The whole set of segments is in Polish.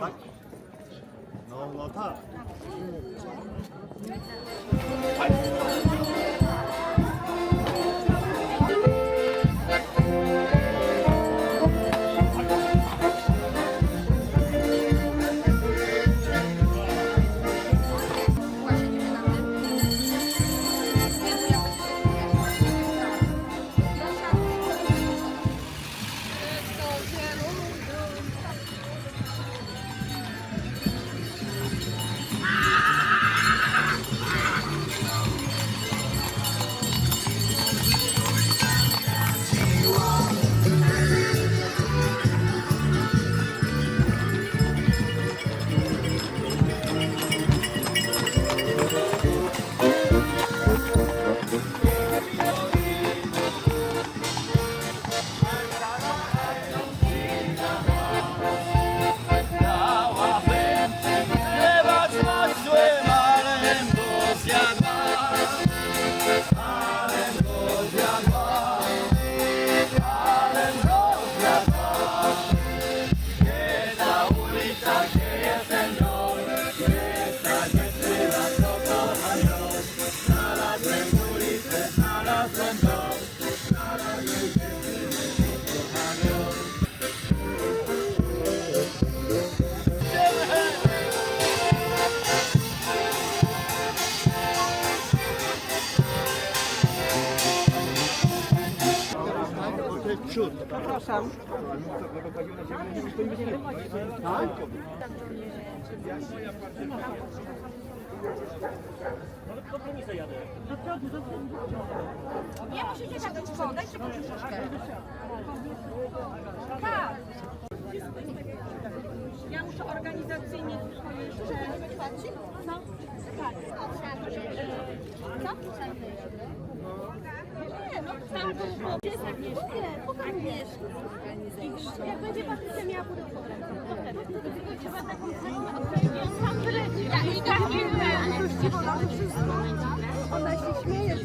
Tak? No, no tak. love. To jest przód. Nie musicie tak długo, dajcie po troszeczkę. Tak. Ja muszę organizacyjnie tylko jeszcze... Co? Tak. Było... Jest Agnieszka. Jak będzie Patrycja miała roku to wtedy. Tylko trzeba. Tak, tak Ona się śmieje.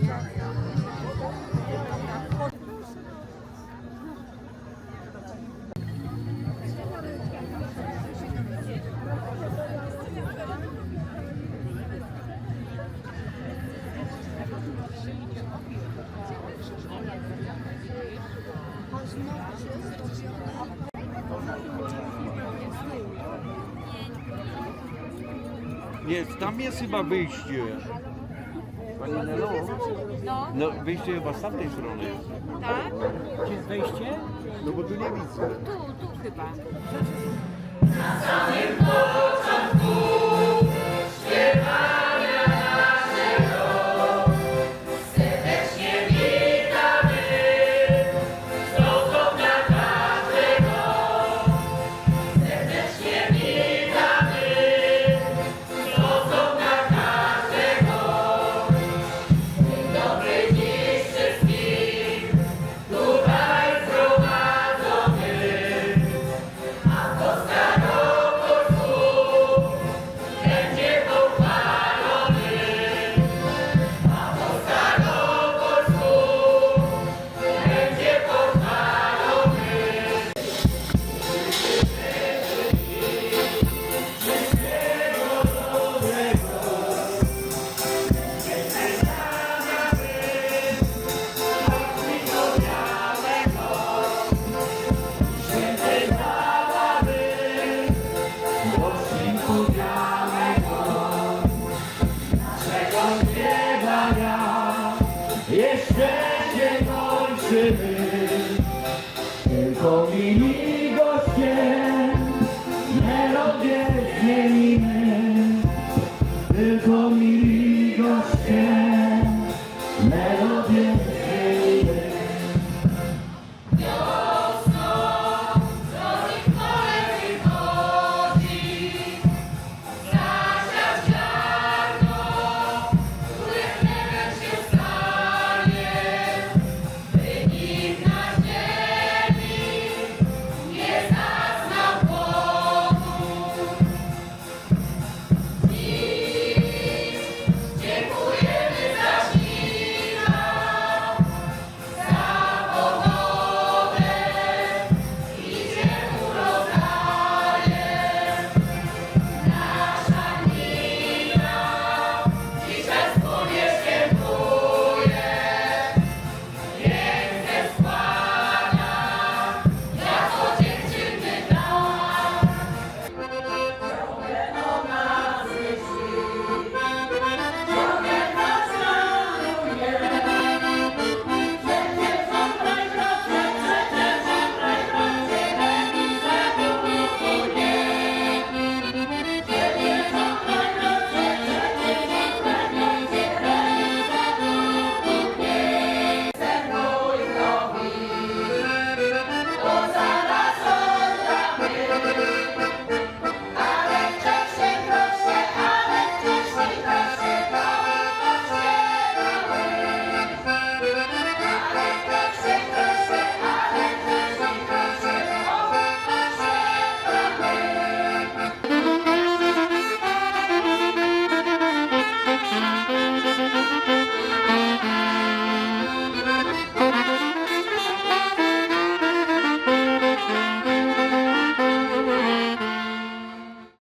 Nie, tam jest chyba wyjście. Pani Nelo? No, No, wyjście chyba z tamtej strony. tak? Gdzie jest wejście? No bo tu nie widzę. Tu, tu chyba. Jeszcze